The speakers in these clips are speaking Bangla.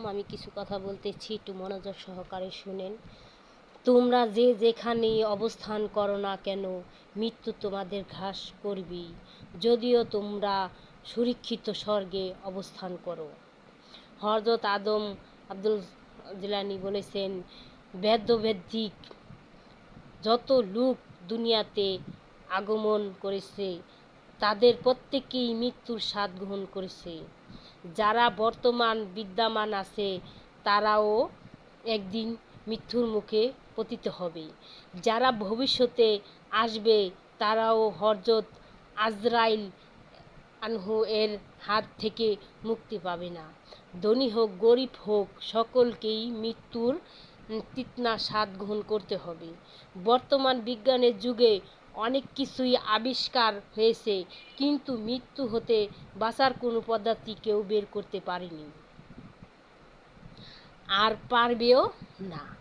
আলাইকুম আমি কিছু কথা বলতেছি, একটু মনোযোগ সহকারে শুনেন। তোমরা যে যেখানে অবস্থান করো না কেন, মৃত্যু তোমাদের ঘাস করবি যদিও তোমরা সুরক্ষিত স্বর্গে অবস্থান করো। হরজত আদম আব্দুল জিলানি বলেছেন বেদ্যবেদ্যিক যত লোক দুনিয়াতে আগমন করেছে, তাদের প্রত্যেকেই মৃত্যুর স্বাদ গ্রহণ করেছে। যারা বর্তমান বিদ্যমান আছে, তারাও একদিন মৃত্যুর মুখে পতিত হবে। যারা ভবিষ্যতে আসবে, তারাও হরজত আজরাইল আনহু এর হাত থেকে মুক্তি পাবে না। ধনী হোক, গরিব হোক, সকলকেই মৃত্যুর তৃষ্ণা স্বাদ গ্রহণ করতে হবে। বর্তমান বিজ্ঞানের যুগে অনেক কিছুই আবিষ্কার হয়েছে, কিন্তু মৃত্যু হতে বাঁচার কোনো পদ্ধতি কেউ বের করতে পারেনি। আর পারবেও না।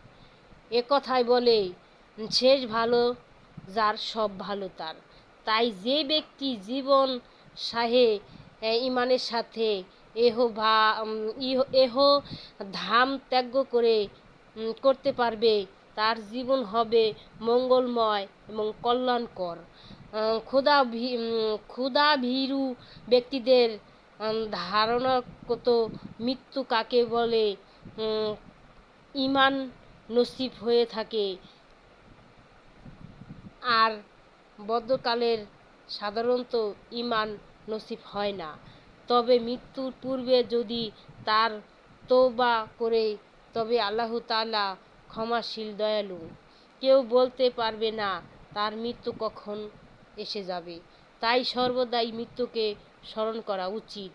এ বলে, শেষ ভালো, যার সব ভালো তার। তাই যে ব্যক্তি জীবন সাহে ইমানের সাথে এহ ভা ইহ- এহ ধাম ত্যাগ করে করতে পারবে তার জীবন হবে মঙ্গলময় এবং কল্যাণকর। ক্ষুধা ভীরু ব্যক্তিদের ধারণাগত মৃত্যু কাকে বলে? ইমান নসিব হয়ে থাকে। আর বদ্ধকালের সাধারণত ইমান নসিব হয় না। তবে মৃত্যুর পূর্বে যদি তার তৌবা করে, তবে আল্লাহ তাআলা ক্ষমাশীল দয়ালু, কেউ বলতে পারবে না তার মৃত্যু কখন এসে যাবে। তাই সর্বদাই মৃত্যুকে স্মরণ করা উচিত।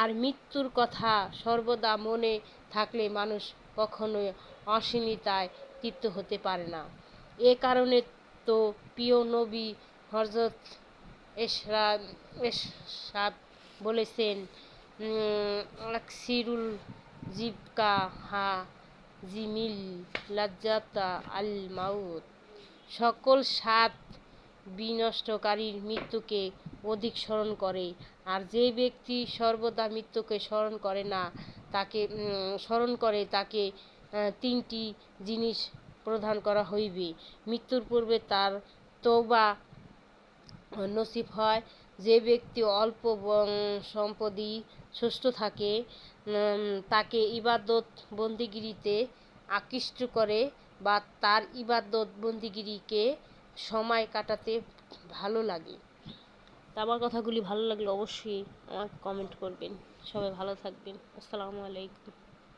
আর মৃত্যুর কথা সর্বদা মনে থাকলে মানুষ কখনোই অসীমিতায় তৃপ্ত হতে পারে না। এ কারণে তো প্রিয় নবী হজরত এসরা বলেছেন আকসিরুল জিবকা হা জিমিল, লাজ্জাতা আল মাউত সকল সাত বিনষ্টকারীর মৃত্যুকে অধিক স্মরণ করে, আর যে ব্যক্তি সর্বদা মৃত্যুকে স্মরণ করে না, তাকে স্মরণ করে তাকে তিনটি জিনিস প্রদান করা হইবে। মৃত্যুর পূর্বে তার তৌবা নসিব হয় যে ব্যক্তি অল্প সম্পদই সুস্থ থাকে তাকে ইবাদত বন্দিগিরিতে আকৃষ্ট করে বা তার ইবাদত বন্দিগিরিকে সময় কাটাতে ভালো লাগে। আমার কথাগুলি ভালো লাগলে অবশ্যই আমাকে কমেন্ট করবেন। সবাই ভালো থাকবেন। আসসালামু আলাইকুম।